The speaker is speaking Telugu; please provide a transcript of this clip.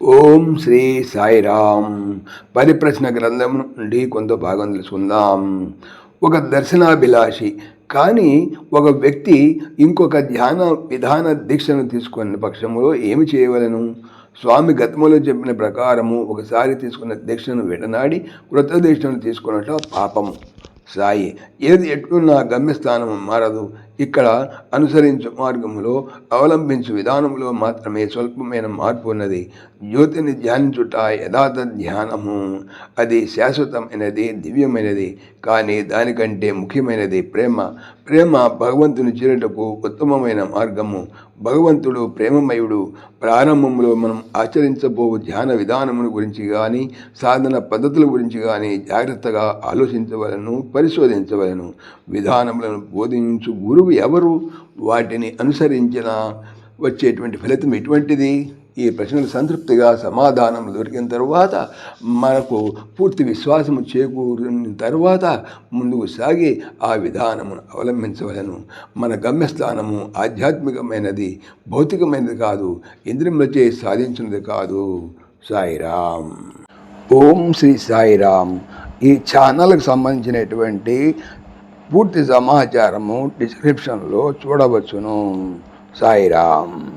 ఓం శ్రీ సాయిరామ్. పరిప్రశ్న గ్రంథం నుండి కొంత భాగం తెలుసుకుందాం. ఒక దర్శనాభిలాషి కానీ ఒక వ్యక్తి ఇంకొక ధ్యాన విధాన దీక్షను తీసుకున్న పక్షంలో ఏమి చేయవలను? స్వామి గతములో చెప్పిన ప్రకారము ఒకసారి తీసుకున్న దీక్షను విడనాడి కృత దీక్షను తీసుకున్నట్లు పాపము. సాయి. ఏది ఎట్లున్నా గమ్యస్థానం మారదు. ఇక్కడ అనుసరించు మార్గములో అవలంబించు విధానంలో మాత్రమే స్వల్పమైన మార్పు ఉన్నది. జ్యోతిని ధ్యానించుట యథార్థ ధ్యానము. అది శాశ్వతమైనది దివ్యమైనది కానీ దానికంటే ముఖ్యమైనది ప్రేమ. ప్రేమ భగవంతుని చేరుటకు ఉత్తమమైన మార్గము. భగవంతుడు ప్రేమమయుడు ప్రారంభంలో మనం ఆచరించబోవు ధ్యాన విధానమును గురించి కానీ సాధన పద్ధతుల గురించి కానీ జాగ్రత్తగా ఆలోచించవలను పరిశోధించవలను. విధానములను బోధించు గురువు ఎవరు? వాటిని అనుసరించిన వచ్చేటువంటి ఫలితం ఎటువంటిది? ఈ ప్రశ్నలు సంతృప్తిగా సమాధానం దొరికిన తరువాత మనకు పూర్తి విశ్వాసము చేకూరిన తర్వాత ముందుకు సాగి ఆ విధానమును అవలంబించవలను. మన గమ్యస్థానము ఆధ్యాత్మికమైనది భౌతికమైనది కాదు ఇంద్రియములచే సాధించినది కాదు. సాయిరామ్. ఓం శ్రీ సాయిరామ్. ఈ ఛానల్కి సంబంధించినటువంటి పూర్తి సమాచారము డిస్క్రిప్షన్లో చూడవచ్చును. సాయిరామ్.